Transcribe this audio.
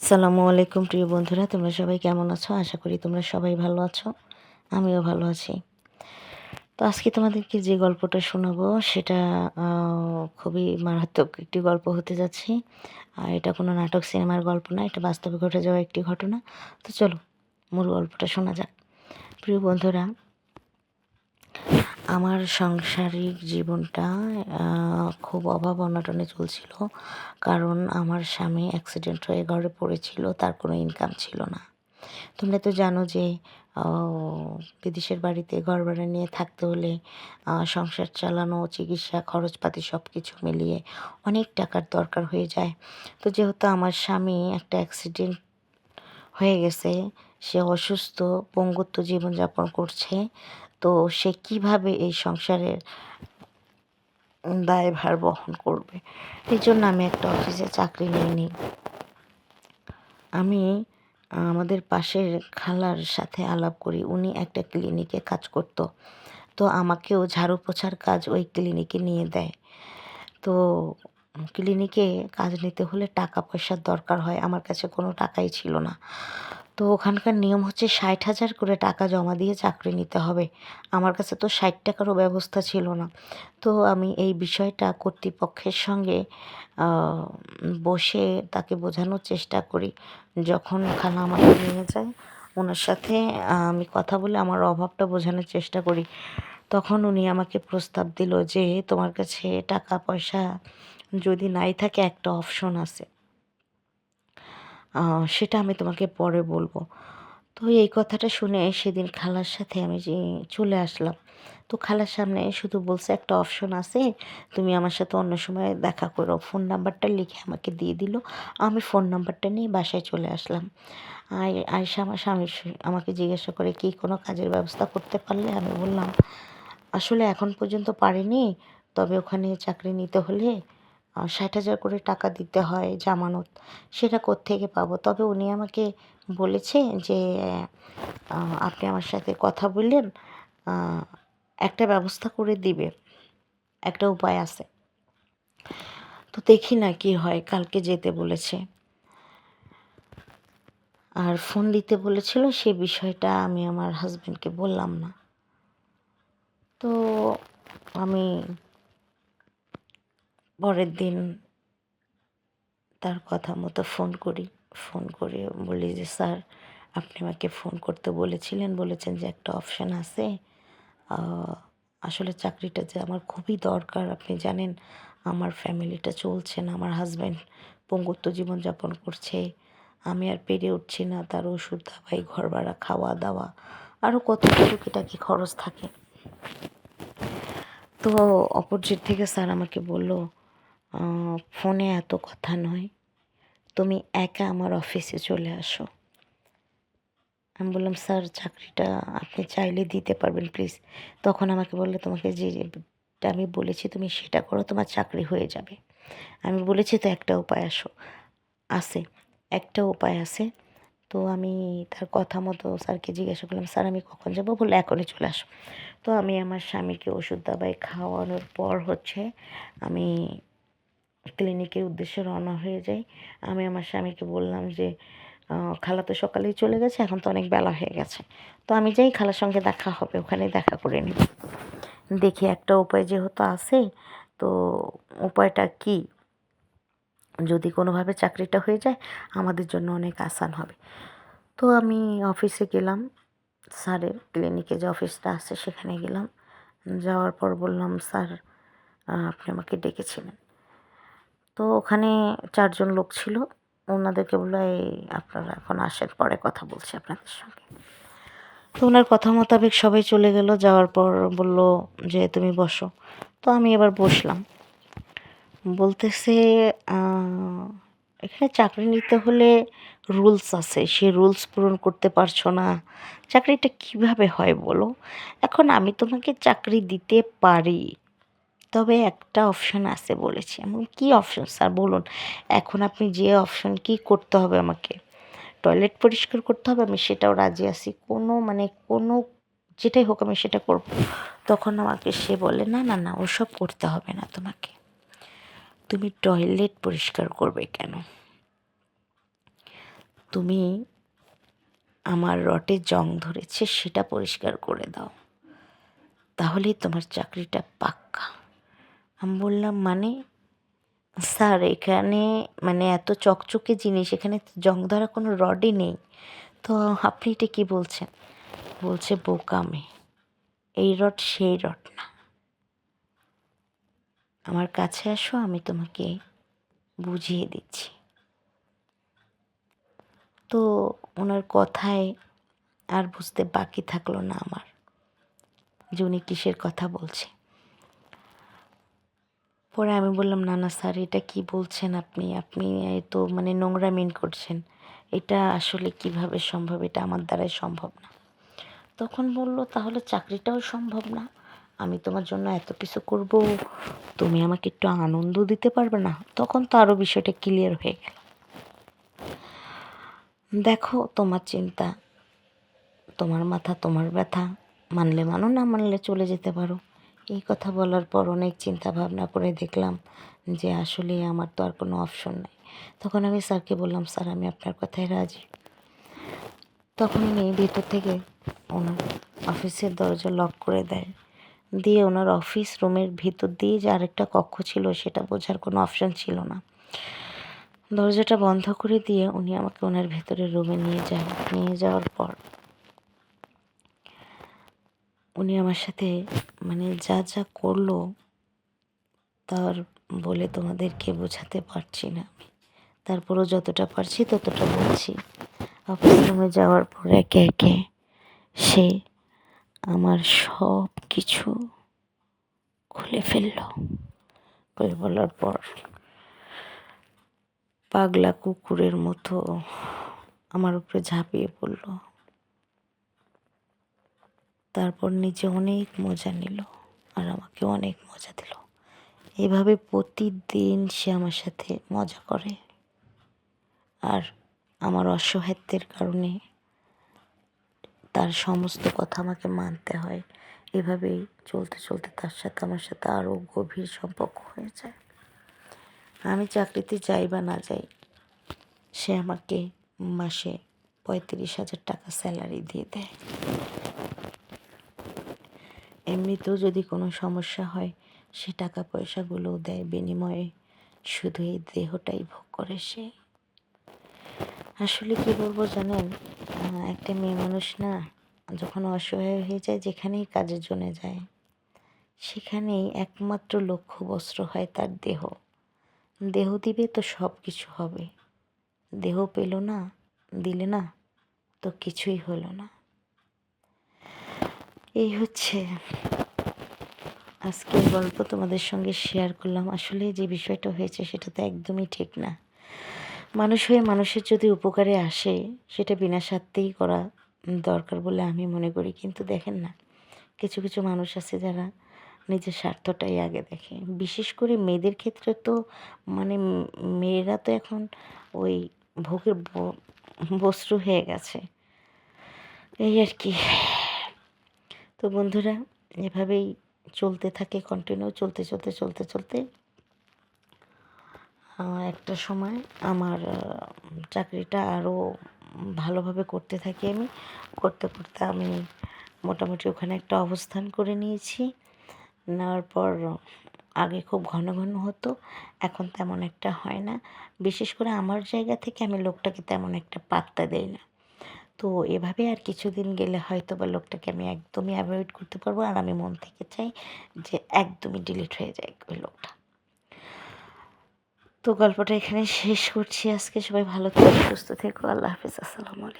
আসসালামু আলাইকুম প্রিয় বন্ধুরা, তোমরা সবাই কেমন আছো? আশা করি তোমরা সবাই ভালো আছো, আমিও ভালো আছি। তো আজকে তোমাদেরকে যে গল্পটা শোনাবো, সেটা খুবই মারাত্মক একটি গল্প হতে যাচ্ছে। আর এটা কোনো নাটক, সিনেমার গল্প না, এটা বাস্তবে ঘটে যাওয়া একটি ঘটনা। তো চলো, মূল গল্পটা শোনা যাক। প্রিয় বন্ধুরা আমার সাংসারিক জীবনটা খুব অভাব অনটনে চলছিল। কারণ আমার স্বামী অ্যাক্সিডেন্ট হয়ে ঘরে পড়েছিল, তার কোনো ইনকাম ছিল না। তোমরা তো জানো যে বিদেশের বাড়িতে ঘর ভাড়া নিয়ে থাকতে হলে সংসার চালানো, চিকিৎসা খরচপাতি সব কিছু মিলিয়ে অনেক টাকার দরকার হয়ে যায়। তো যেহেতু আমার স্বামী একটা অ্যাক্সিডেন্ট হয়ে গেছে, সে অসুস্থ, পঙ্গুত্ব জীবনযাপন করছে তো সে কীভাবে এই সংসারের দায়ভার বহন করবে? এই জন্য আমি একটা অফিসে চাকরি নিয়ে নিই। আমি, আমাদের পাশের খালার সাথে আলাপ করি, উনি একটা ক্লিনিকে কাজ করতো। তো আমাকেও ঝাড়ু পোছার কাজ ওই ক্লিনিকে নিয়ে দেয়। তো ক্লিনিকে কাজ নিতে হলে টাকা পয়সার দরকার হয়, আমার কাছে কোনো টাকাই ছিল না। তো ওখানকার নিয়ম হচ্ছে ষাট হাজার করে টাকা জমা দিয়ে চাকরি নিতে হবে। আমার কাছে তো ষাট টাকারও ব্যবস্থা ছিল না। তো আমি এই বিষয়টা কর্তৃপক্ষের সঙ্গে বসে তাকে বোঝানোর চেষ্টা করি। যখন খালা আমাকে নিয়ে যায়, ওনার সাথে আমি কথা বলে আমার অভাবটা বোঝানোর চেষ্টা করি। তখন উনি আমাকে প্রস্তাব দিল যে, তোমার কাছে টাকা পয়সা যদি নাই থাকে একটা অপশন আছে। সেটা আমি তোমাকে পরে বলব। তো এই কথাটা শুনে সেদিন খালার সাথে আমি যে চলে আসলাম, তো খালার সামনে শুধু বলছে একটা অপশন আছে, তুমি আমার সাথে অন্য সময় দেখা করো। ফোন নাম্বারটা লিখে আমাকে দিয়ে দিল, আমি ফোন নাম্বারটা নিয়ে বাসায় চলে আসলাম। আই আয়সা আমার স্বামী আমাকে জিজ্ঞাসা করে, কি কোনো কাজের ব্যবস্থা করতে পারলে? আমি বললাম, আসলে এখন পর্যন্ত পারিনি, তবে ওখানে চাকরি নিতে হলে ষাট হাজার করে টাকা দিতে হয় জামানত। সেটা কোত্থেকে পাবো? তবে উনি আমাকে বলেছে যে আপনি আমার সাথে কথা বললেন একটা ব্যবস্থা করে দিবে। একটা উপায় আছে। তো দেখি না কি হয়, কালকে যেতে বলেছে। আর ফোন দিতে বলেছিল, সে বিষয়টা আমি আমার হাজব্যান্ডকে বললাম না। তো আমি পরের দিন তার কথা মতো ফোন করি। ফোন করে বলি যে, স্যার, আপনি আমাকে ফোন করতে বলেছিলেন। বলেছেন যে একটা অপশান আছে। আসলে চাকরিটা যে আমার খুবই দরকার। আপনি জানেন, আমার ফ্যামিলিটা চলছে না। আমার হাজব্যান্ড পঙ্গুত্ব জীবনযাপন করছে। আমি আর পেরে উঠছি না। তার ওষুধ, দাবাই ঘর ভাড়া খাওয়া দাওয়া আরও কত টুকিটাকি খরচ থাকে। তো অপোজিট থেকে স্যার আমাকে বলল ফোনে এত কথা নয়। তুমি একা আমার অফিসে চলে আসো। আমি বললাম, স্যার, চাকরিটা আপনি চাইলে দিতে পারবেন, প্লিজ। তখন আমাকে বললে, তোমাকে যে আমি বলেছি তুমি সেটা করো, তোমার চাকরি হয়ে যাবে। আমি বলেছি, তো একটা উপায় আসো, আছে, একটা উপায় আছে। তো আমি তার কথা মতো স্যারকে জিজ্ঞাসা করলাম, স্যার, আমি কখন যাব? বলল, এখনই চলে আসো। তো আমি আমার স্বামীকে ওষুধ দাবাই খাওয়ানোর পর হচ্ছে আমি ক্লিনিকের উদ্দেশ্যে রওনা হয়ে যাই। আমি আমার স্বামীকে বললাম যে খালা তো সকালেই চলে গেছে, এখন তো অনেক বেলা হয়ে গেছে। তো আমি যাই, খালার সঙ্গে দেখা হবে, ওখানে দেখা করে নিব দেখি একটা উপায় যেহেতু আছে, তো উপায়টা কি? যদি কোনোভাবে চাকরিটা হয়ে যায়, আমাদের জন্য অনেক আসান হবে। তো আমি অফিসে গেলাম, স্যারের ক্লিনিকে যে অফিসটা আছে, সেখানে গেলাম। যাওয়ার পর বললাম, স্যার আপনি আমাকে ডেকেছিলেন। তো ওখানে চারজন লোক ছিল। ওনাদেরকে বলল, এই আপনারা এখন আসেন, পরে কথা বলছি আপনাদের সঙ্গে। তো ওনার কথা মোতাবেক সবাই চলে গেল। যাওয়ার পর বলল যে, তুমি বসো। তো আমি এবার বসলাম। বলতেছে এখানে চাকরি নিতে হলে রুলস আছে। সে রুলস পূরণ করতে পারছ না। চাকরিটা কীভাবে হয় বলো? এখন আমি তোমাকে চাকরি দিতে পারি। তবে একটা অপশন আছে বলেছি। এমন কি অপশন স্যার বলুন। এখন আপনি যে অপশন কি করতে হবে আমাকে? টয়লেট পরিষ্কার করতে হবে? আমি সেটাও রাজি আছি। কোনো মানে কোনো যেটাই হোক আমি সেটা করব। তখন আমাকে সে বলে, না না না, ওসব করতে হবে না তোমাকে। তুমি টয়লেট পরিষ্কার করবে কেন? তুমি আমার রটে জং ধরেছে, সেটা পরিষ্কার করে দাও। তাহলেই তোমার চাকরিটা পাক্কা। আমি বললাম মানে স্যার, এখানে মানে এত চকচকে জিনিস, এখানে জং ধরা কোনো রডই নেই। তো আপনি এটা কী বলছেন? বলছে বোকামে এই রড সেই রড না। আমার কাছে আসো, আমি তোমাকে বুঝিয়ে দিচ্ছি। তো ওনার কথায় আর বুঝতে বাকি থাকল না আমার। যে উনি কিসের কথা বলছে। পরে আমি বললাম, না না, স্যার, এটা কি বলছেন আপনি? আপনি তো মানে নোংরা মিন করছেন। এটা আসলে কীভাবে সম্ভব? এটা আমার দ্বারাই সম্ভব না। তখন বলল, তাহলে চাকরিটাও সম্ভব না। আমি তোমার জন্য এত কিছু করব। তুমি আমাকে একটু আনন্দ দিতে পারবে না? তখন তো আরও বিষয়টা ক্লিয়ার হয়ে গেল। দেখো, তোমার চিন্তা। তোমার মাথা তোমার ব্যথা। মানলে মানো, না মানলে চলে যেতে পারো। এই কথা বলার পর অনেক চিন্তা ভাবনা করে দেখলাম যে আসলে আমার তো আর কোনো অপশন নেই। তখন আমি স্যারকে বললাম, স্যার, আমি আপনার কথায় রাজি। তখন উনি ভেতর থেকে ওনার অফিসের দরজা লক করে দেয়। দিয়ে ওনার অফিস রুমের ভিতর দিয়ে যে আরেকটা কক্ষ ছিল, সেটা বোঝার কোনো অপশন ছিল না। দরজাটা বন্ধ করে দিয়ে উনি আমাকে ওনার ভেতরের রুমে নিয়ে যান। নিয়ে যাওয়ার পর উনি আমার সাথে মানে যা যা করল, তার বলে তোমাদেরকে বোঝাতে পারছি না আমি। তারপরও যতটা পারছি ততটা বলছি। অফিস রুমে যাওয়ার পর একে একে সে আমার সব কিছু খুলে ফেলল। খুলে বলার পর পাগলা কুকুরের মতো আমার উপরে ঝাঁপিয়ে পড়ল। তারপর নিজে অনেক মজা নিল আর আমাকে অনেক মজা দিল। এভাবে প্রতিদিন সে আমার সাথে মজা করে। আর আমার অসহায়ত্বের কারণে তার সমস্ত কথা আমাকে মানতে হয়। এভাবেই চলতে চলতে তার সাথে, আমার সাথে আরও গভীর সম্পর্ক হয়ে যায়। আমি চাকরিতে যাই বা না যাই, সে আমাকে মাসে পঁয়ত্রিশ হাজার টাকা স্যালারি দিয়ে দেয়। এমনিতেও যদি কোনো সমস্যা হয়, সে টাকা পয়সাগুলোও দেয় বিনিময়ে। শুধু এই দেহটাই ভোগ করে সে। আসলে কি বলব জানেন একটা মেয়ে মানুষ না, যখন অসহায় হয়ে যায়, যেখানেই কাজের জন্য যায়, সেখানেই একমাত্র লক্ষ্য বস্ত্র হয় তার দেহ। দেহ দিবে তো সব কিছু হবে। দেহ পেল না, দিলে না, তো কিছুই হলো না। এই হচ্ছে আজকের গল্প তোমাদের সঙ্গে শেয়ার করলাম। আসলে যে বিষয়টা হয়েছে সেটা তো একদমই ঠিক না। মানুষ হয়ে মানুষের যদি উপকারে আসে, সেটা বিনা স্বার্থেই করা দরকার বলে আমি মনে করি। কিন্তু দেখেন না, কিছু কিছু মানুষ আছে যারা নিজের স্বার্থটাই আগে দেখে। বিশেষ করে মেয়েদের ক্ষেত্রে তো মানে মেয়েরা তো এখন ওই ভোগের বস্ত্র হয়ে গেছে। এই আর কি। তো বন্ধুরা, এভাবেই চলতে থাকে কন্টিনিউ চলতে চলতে চলতে চলতে। একটা সময় আমার চাকরিটা আরও ভালোভাবে করতে থাকি আমি। করতে করতে আমি মোটামুটি ওখানে একটা অবস্থান করে নিয়েছি। নেওয়ার পর আগে খুব ঘন ঘন হতো, এখন তেমন একটা হয় না। বিশেষ করে আমার জায়গা থেকে আমি লোকটাকে তেমন একটা পাত্তা দেই না। তো এভাবে আর কিছুদিন গেলে হয়তো বা লোকটাকে আমি একদমই অ্যাভয়েড করতে পারব আর আমি মন থেকে চাই যে একদমই ডিলিট হয়ে যায় ওই লোকটা। তো গল্পটা এখানে শেষ করছি। আজকে সবাই ভালো থেকো, সুস্থ থেকো। আল্লাহ হাফিজ। আসসালামু